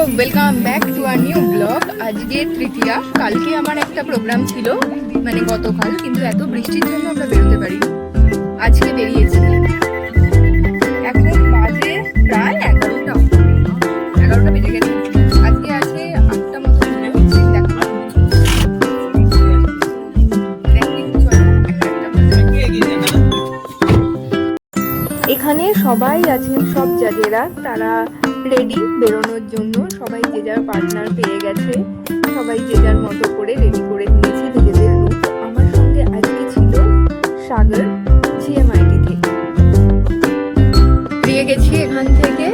Welcome back to our new blog আজকে তৃতীয়া। কালকে আমার একটা প্রোগ্রাম ছিল মানে গতকাল, কিন্তু এত বৃষ্টির জন্য আমরা বেরোতে পারি আজকে বেরিয়েছি। এখন বাজে প্রায় এগারোটা। গেছে। আজকে আটটা মতো এখানে সবাই আছেন, সব জাজেরা তারা রেডি বেরোনোর জন্য সবাই যে যার পার্টনার পেয়ে গেছে সবাই যে যার মতো করে রেডি করে নিয়েছে নিজেদের রুট আমার সঙ্গে আজকে ছিল সাগর জিএমআইটি থেকে বেরিয়ে গেছি এখান থেকে।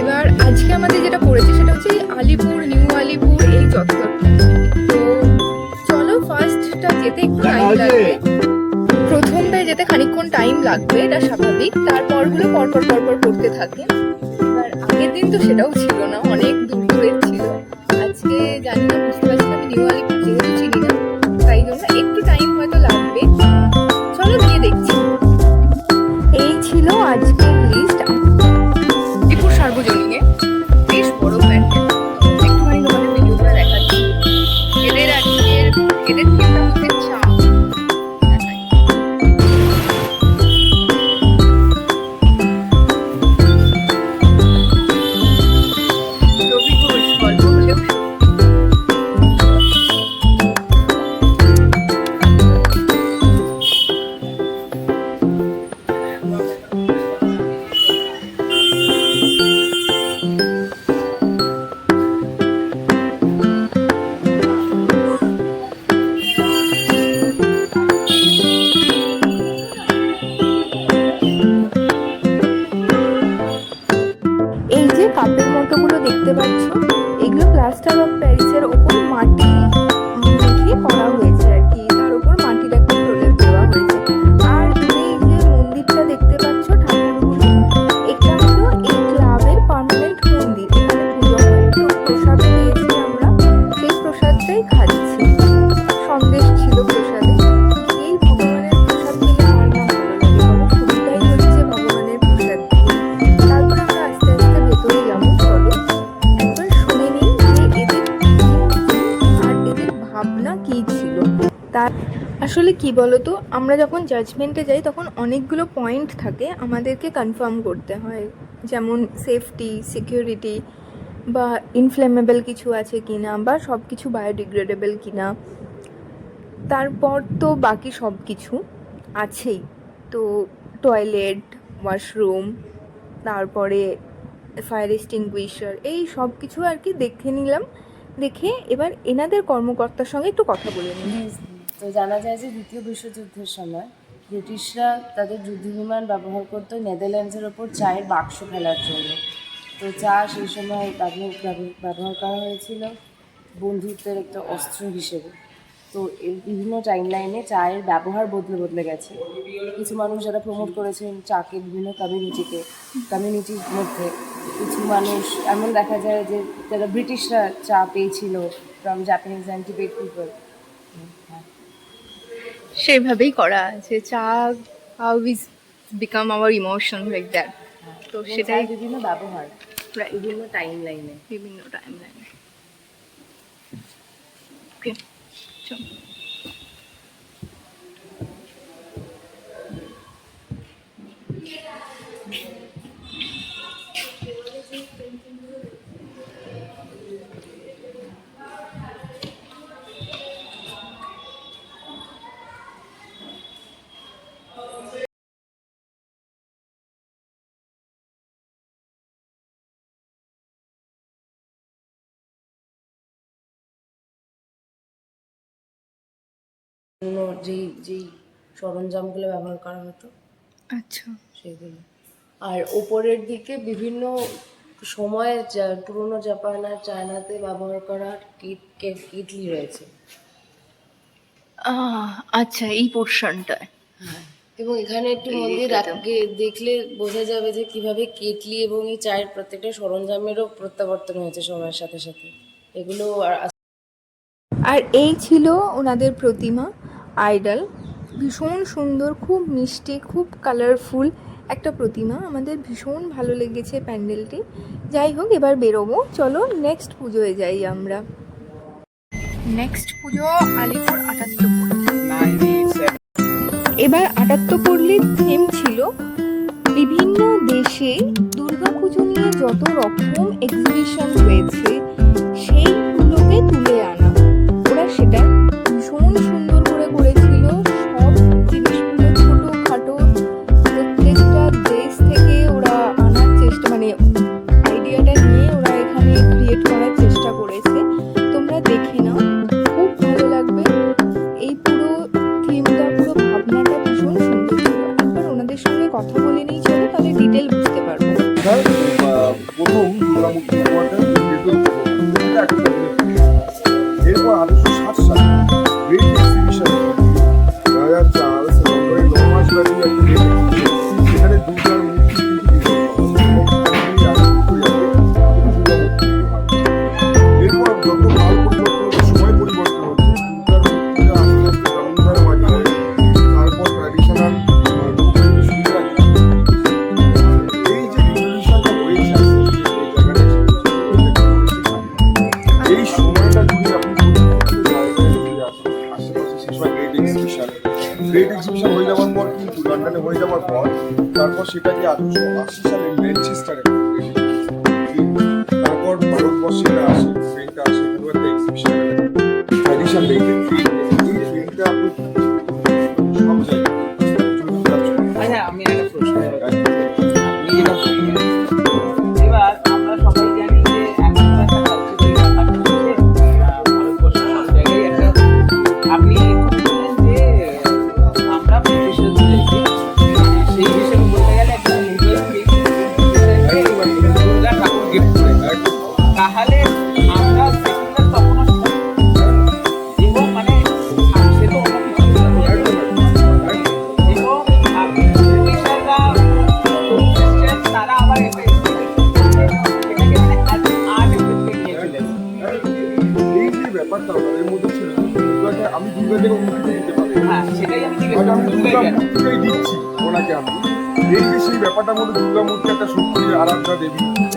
এবার আজকে আমাদের যেটা পড়েছে সেটা হচ্ছে আলিপুর নিউ আলিপুর এই চত্বরটা তো চলো ফার্স্টটা যেতে একটু টাইম লাগবে। প্রথমটায় যেতে খানিকক্ষণ টাইম লাগবে এটা স্বাভাবিক। তারপরগুলো পরপর পরপর করতে থাকে। আগের দিন তো সেটাও ছিল না অনেক দূর। কি বলতো, আমরা যখন জাজমেন্টে যাই, তখন অনেকগুলো পয়েন্ট থাকে আমাদেরকে কনফার্ম করতে হয়। যেমন সেফটি সিকিউরিটি বা ইনফ্লেমেবল কিছু আছে কিনা বা সব কিছু বায়োডিগ্রেডেবল কিনা। তারপর তো বাকি সব কিছু আছেই। তো টয়লেট ওয়াশরুম তারপরে ফায়ার এক্সটিংগুইশার এই সব কিছু আর কি দেখে নিলাম। দেখে এবার এনাদের কর্মকর্তার সঙ্গে একটু কথা বলে নিই। তো জানা যায় যে দ্বিতীয় বিশ্বযুদ্ধের সময় ব্রিটিশরা তাদের যুদ্ধবিমান ব্যবহার করতো নেদারল্যান্ডসের ওপর চায়ের বাক্স ফেলার জন্য। তো চা সেই সময় ব্যবহার করা হয়েছিল বন্ধুত্বের একটা অস্ত্র হিসেবে। তো এই বিভিন্ন টাইম লাইনে চায়ের ব্যবহার বদলে বদলে গেছে। কিছু মানুষ যারা প্রমোট করেছেন চাকে বিভিন্ন কমিউনিটিতে কমিউনিটির মধ্যে, কিছু মানুষ, এমন দেখা যায় যে যারা ব্রিটিশরা চা পেয়েছিল ফ্রম জাপানিজ অ্যান্ড পিপল সেইভাবেই করা আছে। Cha how is become our emotion like that তো সেটাই বিভিন্ন ব্যবহার. বিভিন্ন টাইম লাইনে বিভিন্ন টাইম লাইনে ওকে চলো। অন্য যেই যেই সরঞ্জামগুলো ব্যবহার করা হতো। আচ্ছা। সেগুলো। আর ওপরের দিকে বিভিন্ন সময়ে পুরনো জাপান আর চায়নাতে ব্যবহার করা কিট কিটলি রয়েছে। আহ, আচ্ছা এই পোর্শনটায়। হ্যাঁ এবং এখানে একটু মন্দির আগে দেখলে বোঝা যাবে যে কীভাবে কেটলি এবং এই চায়ের প্রত্যেকটা সরঞ্জামেরও প্রত্যাবর্তন হয়েছে সময়ের সাথে সাথে। এগুলো আর আর এই ছিল ওনাদের প্রতিমা। আইডল। ভীষণ সুন্দর, খুব মিষ্টি, খুব কালারফুল একটা প্রতিমা। আমাদের ভীষণ ভালো লেগেছে প্যান্ডেলটি। যাই হোক, এবার বেরোবো। চলো নেক্সট পুজোয় যাই আমরা। নেক্সট পুজো আলিপুর এবার আটাত্তপল্লির থিম ছিল বিভিন্ন দেশে দুর্গাপুজো নিয়ে যত রকম এক্সিবিশন হয়েছে, সেইগুলোকে তুলে আনা। যাওয়ার পর তারপর সেটাকে আঠারোশো আশি সালে ম্যানচেস্টারে তারপর ভারতবর্ষে আসে ট্রেনটা আসে, কোনো একটা এই আচ্ছা, আমি একটা প্রশ্ন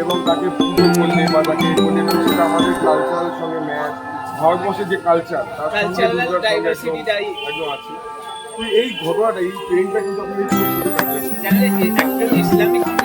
এবং তাকে পুজো করলে বা তাকে করলে সেটা আমাদের কালচারের সঙ্গে ম্যাচ ধর্মসের যে কালচার তার সঙ্গে দুর্গার সঙ্গে এই ঘটনাটা এই ট্রেনটা কিন্তু আপনি ইসলামিক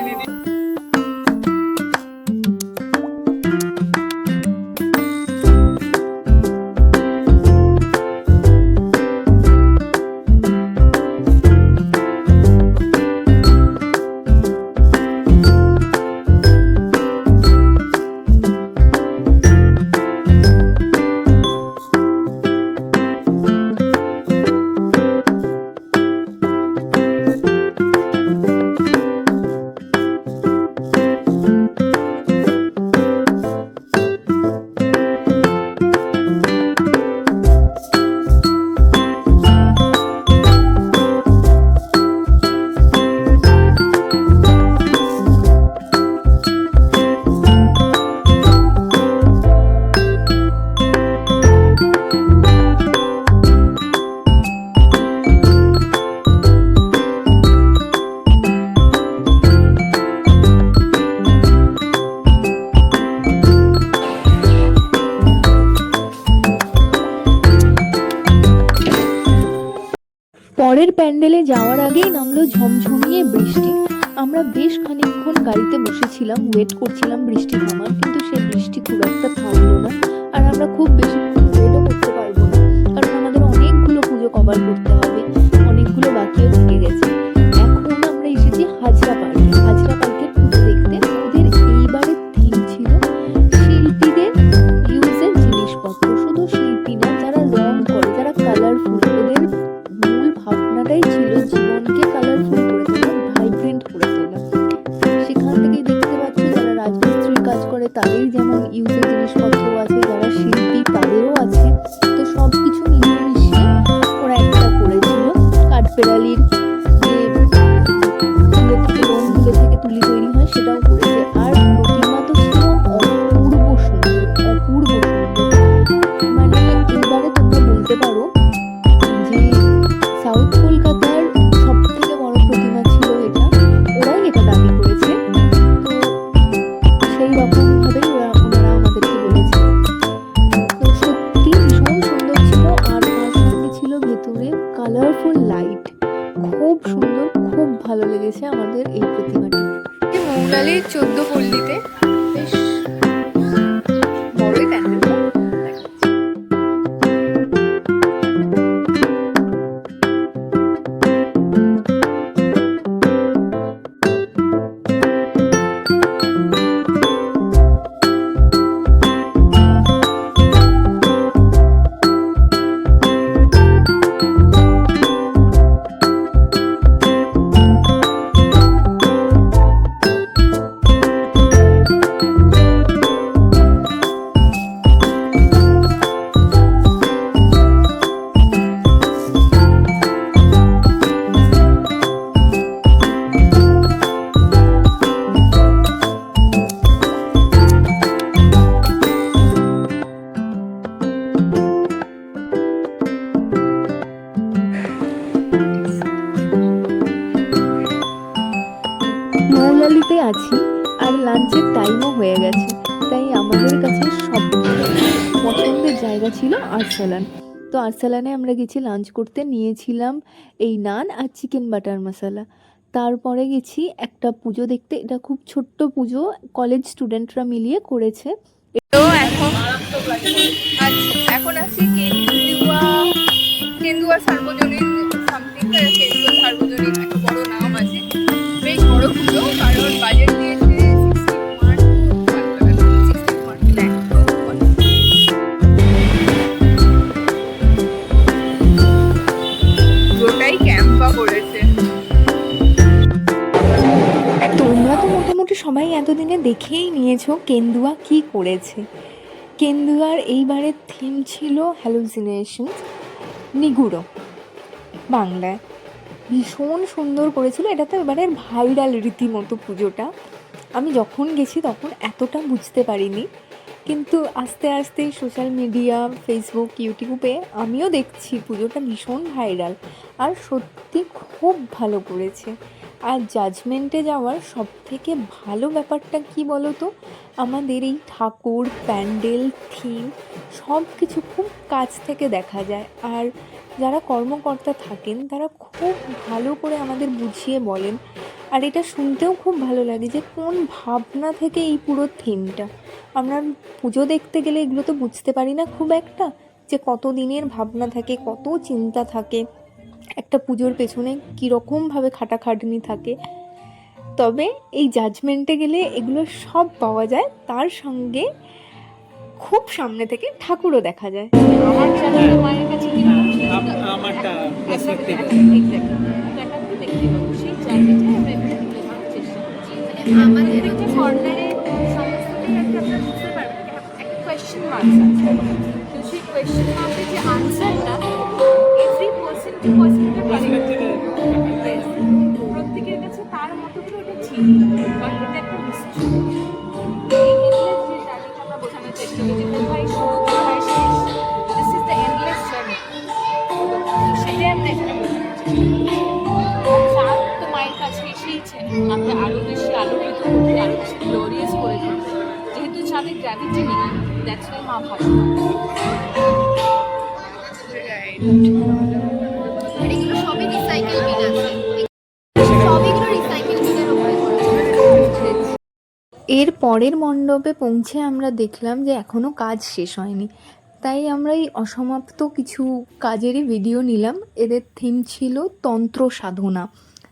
ঝমঝমিয়ে বৃষ্টি। আমরা বেশ খানিকক্ষণ গাড়িতে বসেছিলাম ওয়েট করছিলাম বৃষ্টি থামার কিন্তু সেই বৃষ্টি খুব একটা থামলো না। আর আমরা খুব বেশি ওয়েটও করতে পারব না, কারণ আমাদের অনেকগুলো পুজো কভার করতে হবে, অনেকগুলো বাকিও থেকে গেছে। pero al সুন্দর খুব ভালো লেগেছে আমাদের এই প্রতিমাটি। মৌলালির চোদ্দ পল্লীতে তাই আমাদের কাছে সব পছন্দের জায়গা ছিল আরসালান। তো আরসালানে আমরা গেছি লাঞ্চ করতে নিয়েছিলাম এই নান আর চিকেন বাটার মশলা তারপরে গেছি একটা পুজো দেখতে এটা খুব ছোট্ট পুজো কলেজ স্টুডেন্টরা মিলিয়ে করেছে। এখন আচ্ছা, এখন আছি কেন্দুয়া কেন্দুয়া সার্বজনীন দেখেই নিয়েছো কেন্দুয়া কি করেছে। কেন্দুয়ার এইবারের থিম ছিল হ্যালুসিনেশন নিগুড়ো, বাংলায়। ভীষণ সুন্দর করেছিল এটা তো এবারের ভাইরাল রীতিমতো পুজোটা। আমি যখন গেছি তখন এতটা বুঝতে পারিনি, কিন্তু আস্তে আস্তে সোশ্যাল মিডিয়া ফেসবুক ইউটিউবে আমিও দেখছি পুজোটা ভীষণ ভাইরাল আর সত্যি খুব ভালো করেছে। আর জাজমেন্টে যাওয়ার সব থেকে ভালো ব্যাপারটা কি বলো তো আমাদের এই ঠাকুর, প্যান্ডেল থিম সব কিছু খুব কাছ থেকে দেখা যায়। আর যারা কর্মকর্তা থাকেন, তারা খুব ভালো করে আমাদের বুঝিয়ে বলেন। আর এটা শুনতেও খুব ভালো লাগে যে কোন ভাবনা থেকে এই পুরো থিমটা আমরা পুজো দেখতে গেলে এগুলো তো বুঝতে পারি না খুব একটা যে কত দিনের ভাবনা থাকে, কত চিন্তা থাকে। একটা পুজোর পেছনে কীরকমভাবে খাটাখাটনি থাকে। তবে এই জাজমেন্টে গেলে এগুলো সব পাওয়া যায়। তার সঙ্গে খুব সামনে থেকে ঠাকুরও দেখা যায়। মায়ের কাছে করছি। আমাদের একটা কর্নারে সমস্ত একটা আপনারা বুঝতে পারবেন একটা কোয়েশ্চেন মার্কস আছে। তো সেই কোয়েশ্চেন মার্কের যে আনসারটা এভরি পার্সন টু পার্সন এর পরের মণ্ডপে পৌঁছে আমরা দেখলাম যে এখনও কাজ শেষ হয়নি। তাই আমরা এই অসমাপ্ত কিছু কাজেরই ভিডিও নিলাম। এদের থিম ছিল তন্ত্র সাধনা।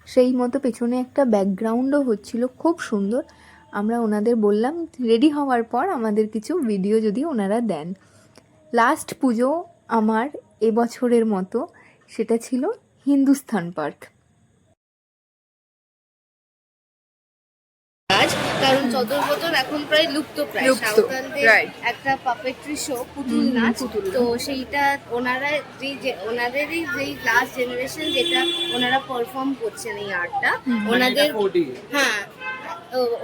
সেই মতো পেছনে একটা ব্যাকগ্রাউন্ডও হচ্ছিল খুব সুন্দর। আমরা ওনাদের বললাম রেডি হওয়ার পর আমাদের কিছু ভিডিও যদি ওনারা দেন। লাস্ট পুজো আমার এবছরের মতো, সেটা ছিল হিন্দুস্থান পার্ক। কারণ চদর বদর এখন প্রায় লুপ্ত প্রায়। সাঁওতালদের একটা পাপেট্রি শো পুতুল নাচ। তো সেইটা ওনারা যে ওনাদেরই যেই লাস্ট জেনারেশন যেটা ওনারা পারফর্ম করছেন এই আর্টটা ওনাদের হ্যাঁ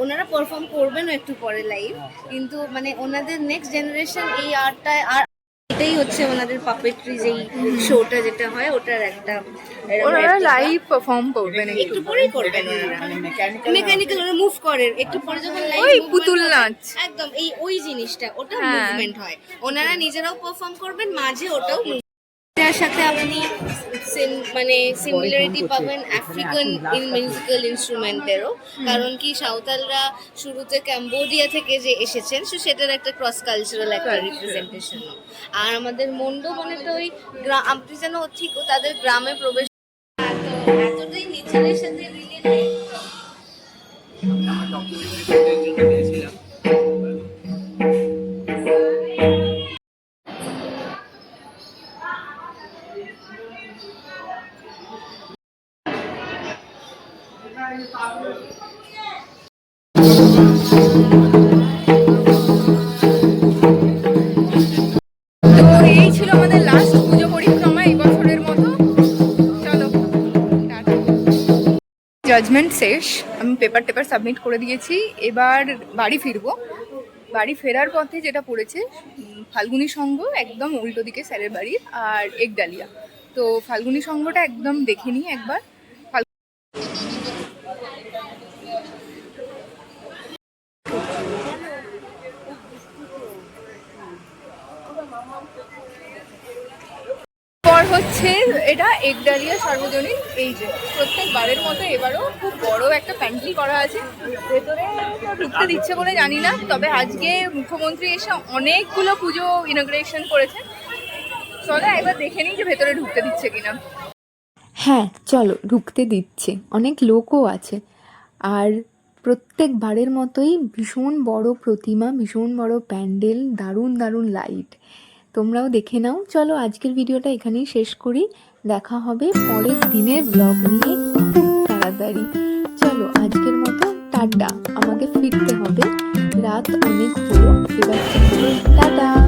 ওনারা পারফর্ম করবেনও একটু পরে লাইভ কিন্তু মানে ওনাদের নেক্সট জেনারেশন এই আর্টটা আর এটাই হচ্ছে ওনাদের পাপেট্রি যেই শোটা যেটা হয় ওটার একটা ওরা ওনারা একটা- লাইভ পারফর্ম করবেন একটু পরেই করবেন ওনারা মেকানিক্যাল ওরা মুভ করে একটু পরে যখন লাইভ ওই পুতুল নাচ। একদম এই ওই জিনিসটা ওটা হ্যাঁ। মুভমেন্ট হয় ওনারা নিজেরাও পারফর্ম করবেন মাঝে ওটাও এটার সাথে আপনি মানে সিমিলারিটি পাবেন আফ্রিকান ইন মিউজিক্যাল ইনস্ট্রুমেন্টেরও কারণ কি সাঁওতালরা শুরুতে ক্যাম্বোডিয়া থেকে যে এসেছেন সো সেটার একটা ক্রস কালচারাল একটা রিপ্রেজেন্টেশন আর আমাদের মন্ডো মানে তো ওই আপনি যেন ঠিক ও তাদের গ্রামে প্রবেশ তো এতটাই নেচারের সাথে রিলেটেড জাজমেন্ট শেষ। আমি পেপার টেপার সাবমিট করে দিয়েছি। এবার বাড়ি ফিরবো। বাড়ি ফেরার পথে যেটা পড়েছে ফাল্গুনি সংঘ একদম উল্টো দিকে স্যারের বাড়ির আর একডালিয়া তো ফাল্গুনি সংঘটা একদম দেখিনি একবার ফাল্গুনী- গাছের একডালিয়া সার্বজনীন, এই যে প্রত্যেকবারের মতো এবারও খুব বড় একটা প্যান্ডেল করা আছে। ভেতরে ঢুকতে দিচ্ছে বলে জানি না, তবে আজকে মুখ্যমন্ত্রী এসে অনেকগুলো পুজো ইনগ্রেশন করেছে। চলো একবার দেখে নিই যে ভেতরে ঢুকতে দিচ্ছে কিনা। হ্যাঁ চলো, ঢুকতে দিচ্ছে। অনেক লোকও আছে। আর প্রত্যেকবারের মতোই ভীষণ বড় প্রতিমা, ভীষণ বড় প্যান্ডেল, দারুণ দারুণ লাইট তোমরাও দেখে নাও। চলো, আজকের ভিডিওটা এখানেই শেষ করি। দেখা হবে পরের দিনের ব্লগ নিয়ে। খুব তাড়াতাড়ি। চলো, আজকের মতো টাটা। আমাকে ফিরতে হবে। রাত অনেক হলো। এবার টাটা।